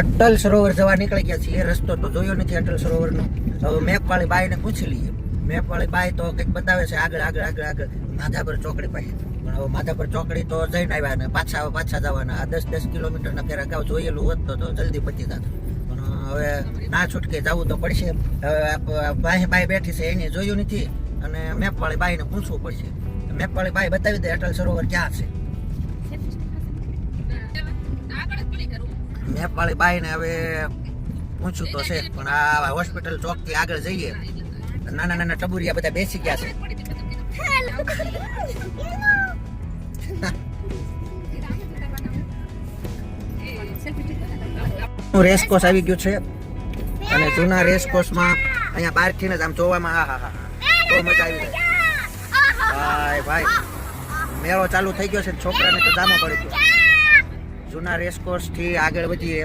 અટલ સરોવર જવા નીકળી ગયા છીએ. રસ્તો તો જોયો નથી અટલ સરોવરનો. હવે મેપવાળી બાઈને પૂછી લઈએ. મેપવાળી બાઈ તો કંઈક બતાવે છે, આગળ આગળ આગળ આગળ. માધાપર ચોકડી પાસે. પણ હવે માધાપર ચોકડી તો જઈને આવ્યા ને પાછા પાછા જવાના. આ દસ દસ કિલોમીટરના ફેરા અગાઉ જોયેલું હોત તો જલ્દી પતી જાત. પણ હવે ના છૂટકે જવું તો પડશે. હવે બાઈ બાઈ બેઠી છે, એને જોયું નથી. અને મેપવાળી બાઈને પૂછવું પડશે. મેપવાળી બાઈ બતાવી દે અટલ સરોવર ક્યાં છે. મેપ વાળી બાઈને હવે પૂછ્યું તો છે, પણ આ હોસ્પિટલ ચોકથી આગળ જઈએ. નાના નાના ટબુરિયા બધા બેસી ગયા છે. રેસકોસ આવી ગયું છે. અને જૂના રેસકોસમાં અહીંયા બહારથી જ આમ જોવામાં, હા હા હા મજા આવી જાય ભાઈ ભાઈ. મેળો ચાલુ થઈ ગયો છે ને છોકરાને તો જામો પડી ગયો. જૂના રેસકોર્સથી આગળ વધીએ.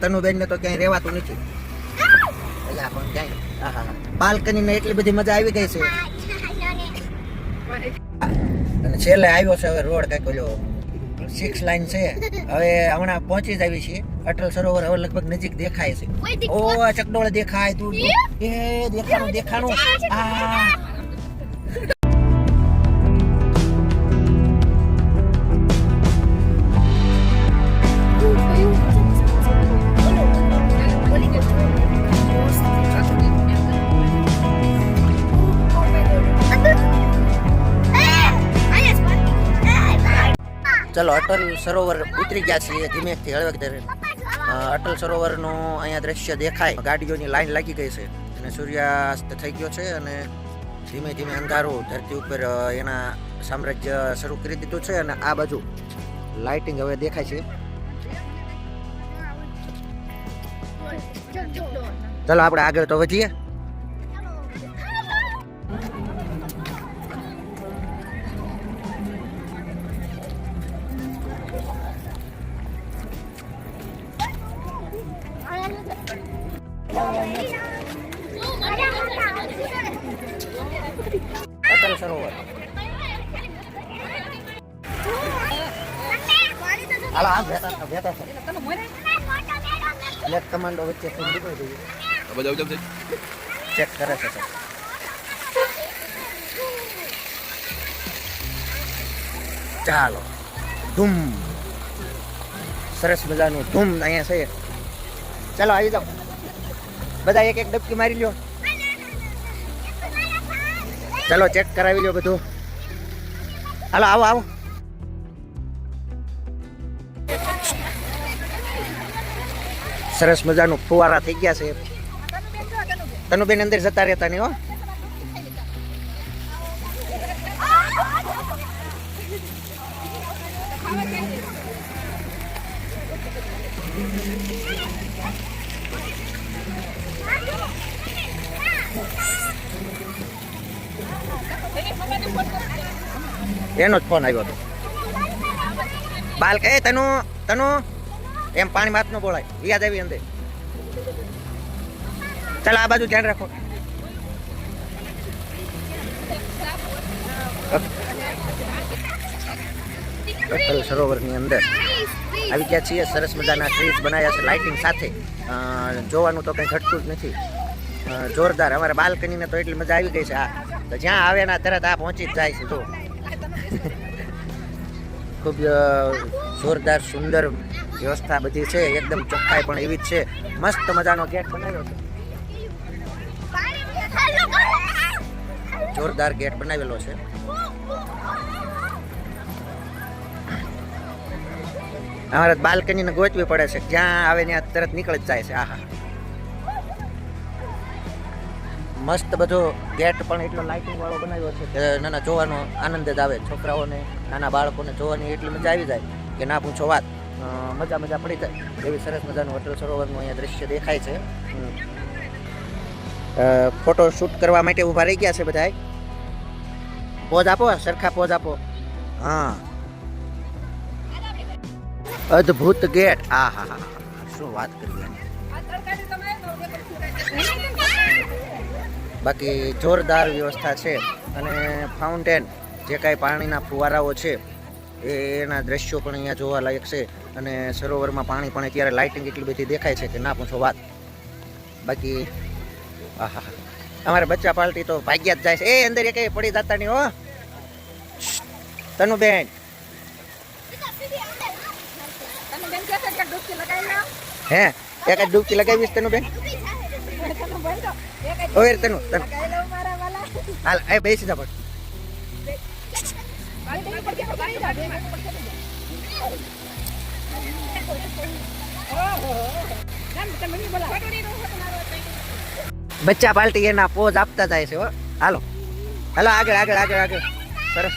તનુબેનને તો ક્યાંય રહેવાતું નથી. અલ્યા પણ ક્યાંય. હા હા બાલ્કની ને એટલી બધી મજા આવી ગઈ છે. અને છેલ્લે આવ્યો છે હવે રોડ કંઈક ઓલો સિક્સ લાઈન છે. હવે હમણાં પહોંચી જ આવી છીએ. અટલ સરોવર હવે લગભગ નજીક દેખાય છે. ઓ ચકડોળ દેખાય તું એ દેખાણું દેખાણું. આ ચલો અટલ સરોવર ઉતરી ગયા છીએ ધીમેથી અ, અટલ સરોવરનું અહીંયા દ્રશ્ય દેખાય. ગાડીઓની લાઈન લાગી ગઈ છે અને સૂર્યાસ્ત થઈ ગયો છે અને ધીમે ધીમે અંધારું ધરતી ઉપર એના સામ્રાજ્ય શરૂ કરી દીધું છે અને આ બાજુ લાઇટિંગ હવે દેખાય છે. ચલો આપણે આગળ તો વધીએ. સરોવર હાલો આ ભેતા ભેતા છે. બ્લેક કમાન્ડો વચ્ચે ફોન દીધો જોઈએ બધા ઉજમ છે ચેક કરે છે સર ચાલો. ધૂમ. સરસ મજાનું ધૂમ અહીંયા છે. ચાલો આવી જાઓ. બધા એક એક ડબકી મારી લ્યો. ચાલો ચેક કરાવી લ્યો બધું. હાલો, આવો આવો. સરસ મજાનું ફુવારા થઈ ગયા છે. તનુબેન અંદર જતા રહેતા નહીં હો. એનો જ ફોન આવ્યો હતો. બાલ કે તનુ તનુ. એમ પાણી માત નો બોલાય. યાદ આવી અંદર. ચાલ, આ બાજુ ધ્યાન રાખો. અટલ સરોવરની અંદર આવી ગયા છીએ. સરસ મજાના ટ્રીઝ બનાવ્યા છે. લાઇટિંગ સાથે. જોવાનું તો કંઈ ઘટતું જ નથી. જોરદાર. અમારે બાલ્કનીને તો એટલી મજા આવી ગઈ છે. આ તો જ્યાં આવે ના તરત આ પહોંચી જ જાય છે. જો. ખૂબ જોરદાર, સુંદર વ્યવસ્થા બધી છે. એકદમ ચોખ્ખાઈ પણ એવી જ છે. મસ્ત મજાનો ગેટ બનાવ્યો છે. જોરદાર ગેટ બનાવેલો છે. અમારે બાલ્કનીને ગોચવી પડે છે. જ્યાં આવે ત્યાં તરત નીકળી જ જાય છે. આહા. મસ્ત બધો ગેટ પણ એટલો લાઇટિંગ વાળો બનાવ્યો છે. કે નાના જોવાનો આનંદ જ આવે. છોકરાઓને નાના બાળકોને જોવાની એટલી મજા આવી જાય કે ના પૂછો વાત. મજા મજા પડી જાય. એવી સરસ મજાનું અટલ સરોવરનું અહીંયા દ્રશ્ય દેખાય છે. ફોટો શૂટ કરવા માટે ઊભા રહી ગયા છે બધા પોઝ આપો સરખા પોઝ આપો. હા. અદ્ભુત ગેટ. આ હા હા શું વાત કરી. બાકી જોરદાર વ્યવસ્થા છે અને ફાઉન્ટેન જે કાંઈ પાણીના ફુવારાઓ છે એ એના દ્રશ્યો પણ અહીંયા જોવા લાયક છે અને સરોવરમાં પાણી પણ અત્યારે લાઇટિંગ એટલી બધી દેખાય છે કે ના પૂછો વાત. બાકી આહા. અમારે બચ્ચા પાર્ટી તો ભાગ્યા જ જાય છે. એ અંદર એક પડી જતા નહીં હો તનુ બેન હે? એક ડૂબકી લગાવીશ તનુ બેન ઓય તનુ તનુ હાલ એ બેસી જા બોલા બચ્ચા પાર્ટી એના પોઝ આપતા જાય છે હો. હાલો. હાલો આગળ આગળ આગળ આગળ. સરસ.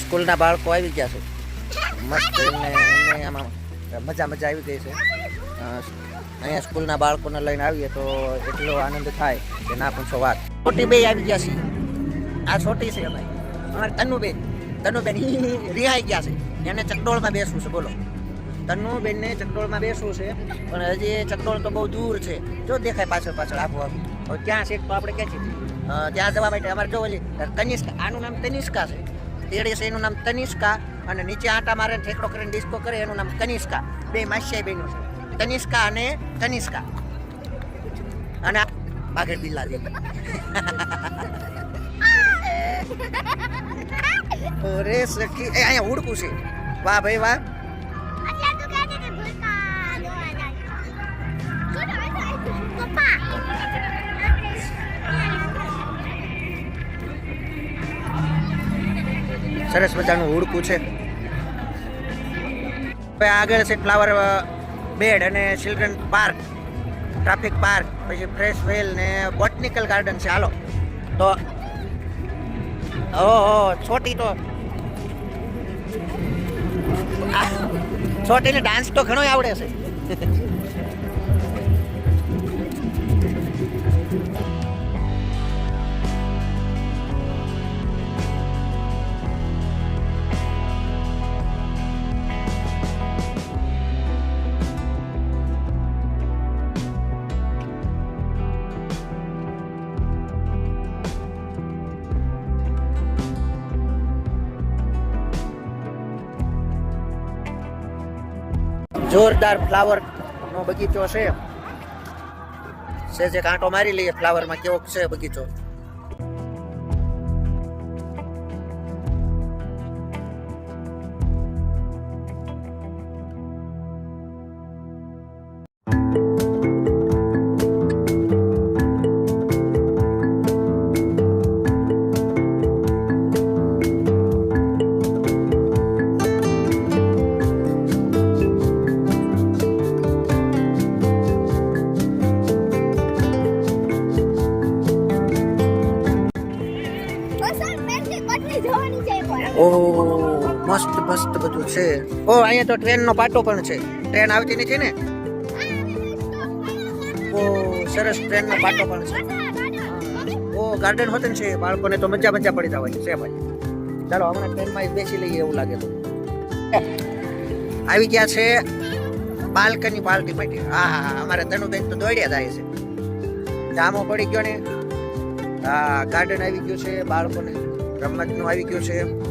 સ્કૂલના બાળકો આવી ગયા છે. મસ્ત એમને આમાં મજા મજા આવી ગઈ છે. અહીંયા સ્કૂલના બાળકોને લઈને આવીએ તો એટલો આનંદ થાય કે ના પૂછો વાત. છોટી બે આવી ગયા છે આ છોટી છે અમારી. અમારે તનુબેન. તનુબેન રિહાઈ ગયા છે. એને ચકડોળમાં બેસવું છે, બોલો. તનુબેનને ચકડોળમાં બેસવું છે, પણ હજી ચકડોળ તો બહુ દૂર છે. જો દેખાય પાછળ પાછળ આખું આખું હવે ક્યાં છે તો આપણે ક્યાં છીએ ત્યાં જવા માટે અમારે જો ઓલી કનિષ્કા. આનું નામ તનિષ્કા છે. તેડે છે, એનું નામ તનિષ્કા. અને નીચે આંટા મારે ઠેકડો કરીને ડિસ્કો કરે, એનું નામ કનિષ્કા. બે માસિયા બહેનો છે. તનિષ્કા અને કનિષ્કા. અને બાગડ બિલ્લા. છે અરે સખી, એ અહીંયા હુડકું છે. વાહ ભાઈ, વાહ. સરસ મજાનું હુડકું છે. આગળ છે ફ્લાવર બેડ અને ચિલ્ડ્રન પાર્ક ટ્રાફિક પાર્ક પછી ફ્રેશ વેલ ને બોટનિકલ ગાર્ડન છે. હાલો. તો, ઓહો, છોટી તો. છોટીને ડાન્સ તો ઘણો આવડે છે. જોરદાર ફ્લાવર નો બગીચો છે. જે કાંટો મારી લઈએ ફ્લાવરમાં કેવો છે બગીચો? તો ટ્રેન નો પાટો પણ છે. ટ્રેન આવતી નથી ને? ઓ, સરસ ટ્રેન નો પાટો પણ છે. ઓ ગાર્ડન હોતું છે. બાળકોને તો મજા મજા પડી જવાની છે, ભાઈ. ચાલો, હમણાં ટ્રેનમાં બેસી લઈએ એવું લાગે તો. આવી ગયા છે બાલ્કની પાર્ટી માટે. હા હા હા, અમારે તનુબેન તો દોડ્યા જાય છે. જામો પડી ગયો ને. હા ગાર્ડન આવી ગયું છે, બાળકોને રમતનું આવી ગયું છે.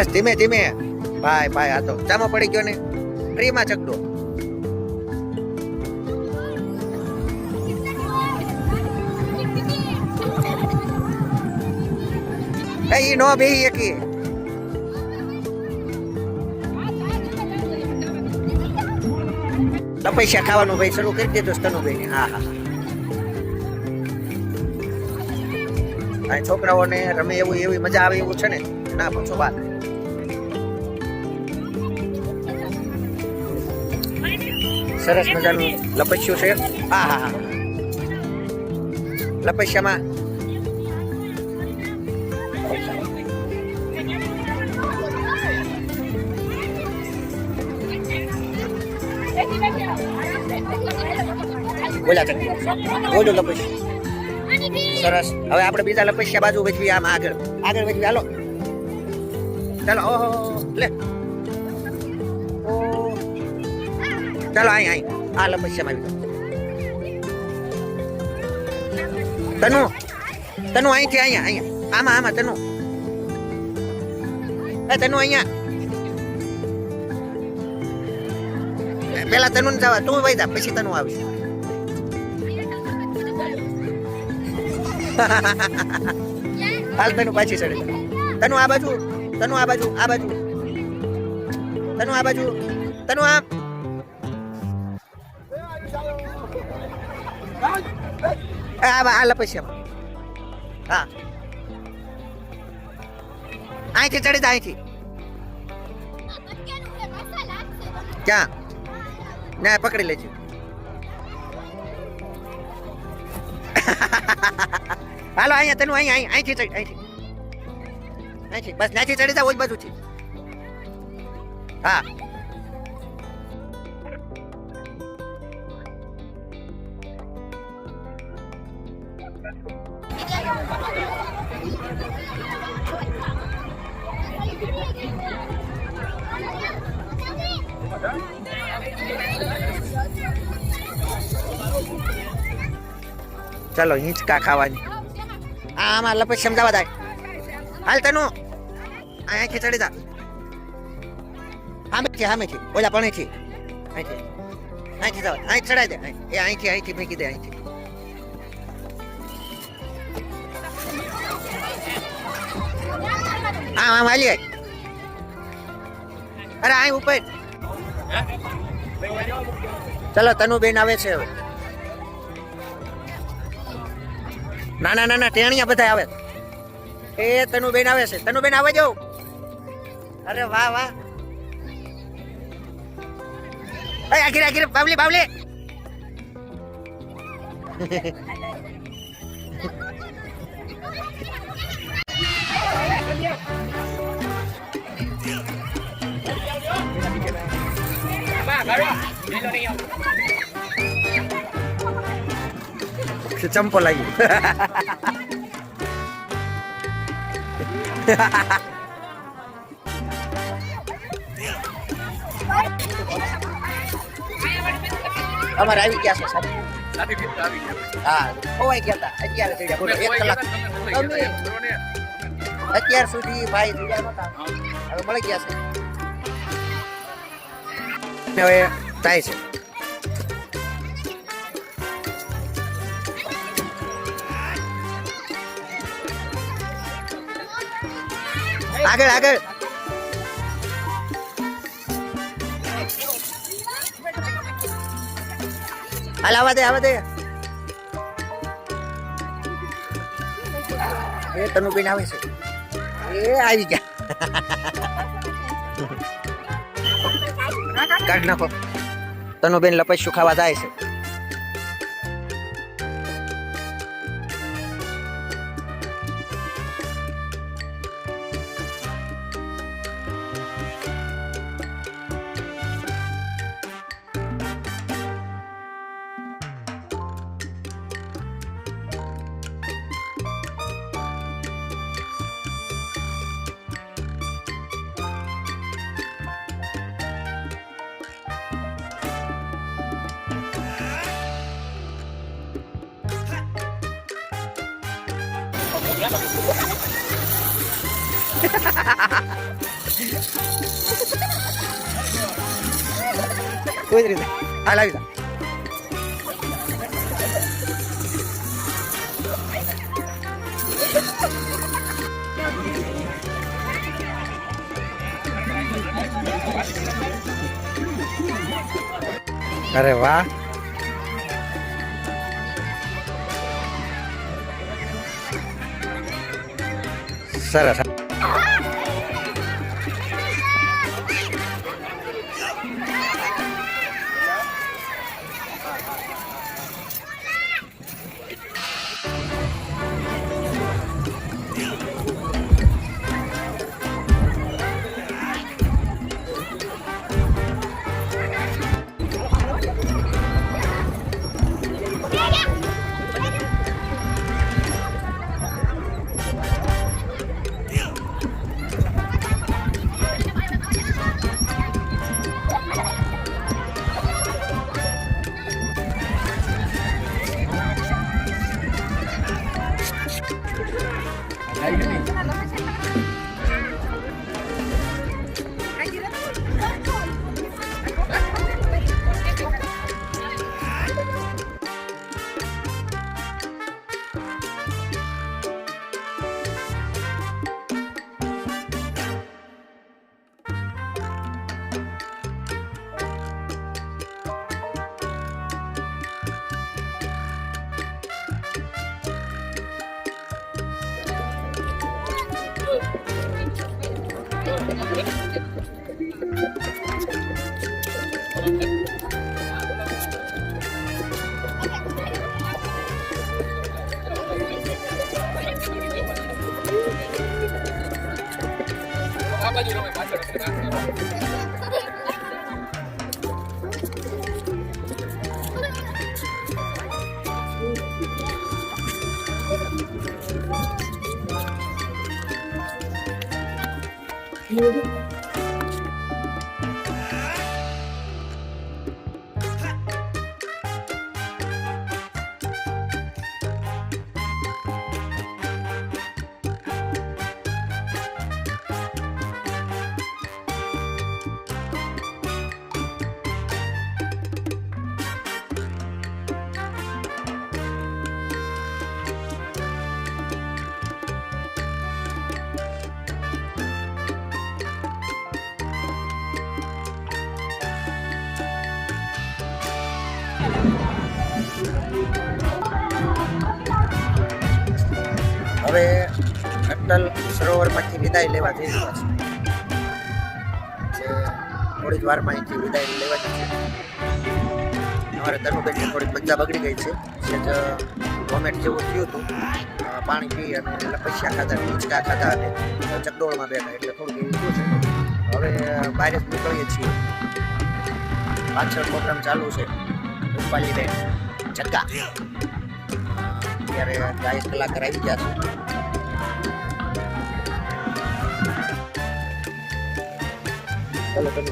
બસ ધીમે ધીમે. ભાઈ ભાઈ, આ તો ચામો પડી ગયો ને. ફ્રીમાં ચકડો એ નો બે એકી. તપસ્યા ખાવાનું ભાઈ શરૂ કરી દીધું સ્તનુભાઈ હા હા. આ છોકરાઓને રમે એવું, એવી મજા આવે એવું છે ને? ના પૂછો વાત. સરસ મજાનું લપસ્યું છે. હા હા હા. લપસ્યામાં. બોલા ઓલું લપસ્યું. સરસ. હવે આપણે બીજા લપસ્યા બાજુ વેચવી આમ આગળ. આગળ વેચવી. હાલો. ચાલો ઓહો. લે. ચાલો અહીં અહીં આ લપસ્યામાં આવી જાઓ. તનુ તનુ અહીંથી, અહીંયા અહીંયા. આમાં આમાં, તનુ. એ તનુ અહીંયા. પેલા તનુ જવા, તું વૈદા પછી તનુ આવીશ. હાલ તનુ પાછી ચડે. તનુ આ બાજુ, તનુ આ બાજુ આ બાજુ. તનુ આ બાજુ, તનુ આ. આ આ લપસ્યામાં હા. અહીંથી ચડી જા અહીંથી. છે ક્યાં? ના, પકડી લેજો. હાલો, અહીંયા, તને અહીં અહીંથી ચડી, અહીંથી. અહીંથી. બસ નાથી ચડી જાવ ઓજ બાજુથી. હા. ચલો, હિંચકા ખાવાની. આ આમાં લપેટ સમજાવવા થાય હાલ તનુ. અહીંથી ચડી જા. સામેથી સામેથી ઓલા પણેથી. અહીંથી. અહીંથી જાવ. અહીં ચડાઈ દે. એ અહીંથી અહીંથી મૂકી દે, અહીંથી. આમ આમ, હાલીએ. અરે આ ઉપર. ચલો, તનુબેન આવે છે હવે. ના ના ના ના ટેણિયા બધા આવે. એ તનુબેન આવે છે. તનુબેન, આવે જો અરે, વાહ વાહ. અરે આખીર આખીર બાવલી બાવલી. ચંપો લાગ્યું અમારે આવી ગયા છે સાહેબ હા ખોવાઈ ગયા હતા અત્યારે થઈ ગયા બોલો એક કલાક અમે અત્યાર સુધી ભાઈ નતા હવે મળી ગયા છે. હવે થાય છે. આગળ આગળ. હાલ, આવા દે આવા દે. એ તનુબેન આવે છે. એ આવી ગયા. કાઢ નાખો. તનુબેન લપાઈ ખાવા જાય છે. કોઈ જ રીતે હાલ આવી જા અરે અટલ સરોવરમાંથી વિદાય લેવા જઈ રહ્યા છે. થોડી અહીંથી વિદાય લેવા છે. અમારે તનુબેનની થોડીક મજા બગડી ગઈ છે. સેજ વોમેટ જેવું થયું હતું પાણી પી અને લપસ્યા ખાધા હિંચકા ખાધા અને ચકડોળમાં બેઠા એટલે થોડુંક એવું થયું છે. હવે બહાર જ નીકળીએ છીએ. પાછળ પ્રોગ્રામ ચાલુ છે. રૂપાલીબેન જગ્ગા ત્યારે ચાલીસ કલાક આવી ગયા છે. અને તનુ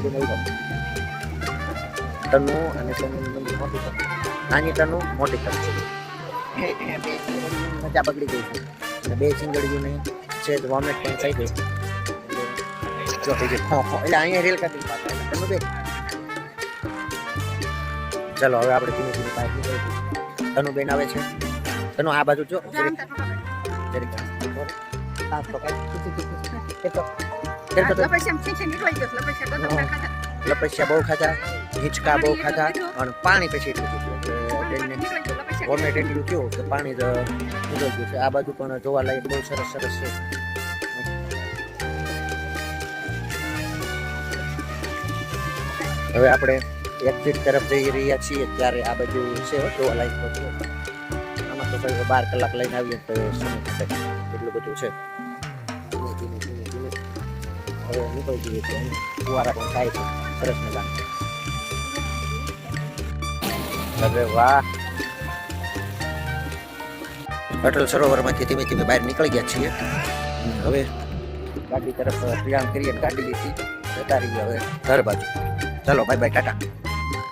મોટી તનુ નાની તનુ મોટી બે સિંગડીઓની મજા પકડી ગઈ છે અને બે સિંગડીઓને છે વોમિટ પણ થઈ ગઈ જો થઈ ગઈ એટલે અહીંયા રેલ કાઢી તમે બેન ચાલો હવે આપણે ધીમે ધીમે બહાર નીકળીશું તનુ બેન આવે છે તનુ આ બાજુ જો જરીક જરીક લપસ્યા બહુ ખાધા હિંચકા બહુ ખાધા અને પાણી પછી વોમેટ એટલું થયું કે પાણી નીકળી ગયું છે. આ બાજુ પણ જોવા લાયક બહુ સરસ સરસ છે. હવે આપણે એક્ઝિટ તરફ જઈ રહ્યા છીએ ત્યારે આ બાજુ છે જોવા લાયક બધું. આમાં તો કઈ બાર કલાક લઈને આવીએ તો સમય એટલું બધું છે. હવે નીકળી જઈએ છીએ ફુવારા પણ થાય છે. સરસ મજાના. અરે વાહ. અટલ સરોવરમાંથી ધીમે ધીમે બહાર નીકળી ગયા છીએ. હવે ગાડી તરફ પ્રયાણ કરીએ ગાડી લીધી. જતા રહીએ હવે. ઘર બાજુ. ચાલો બાય બાય ટાટા.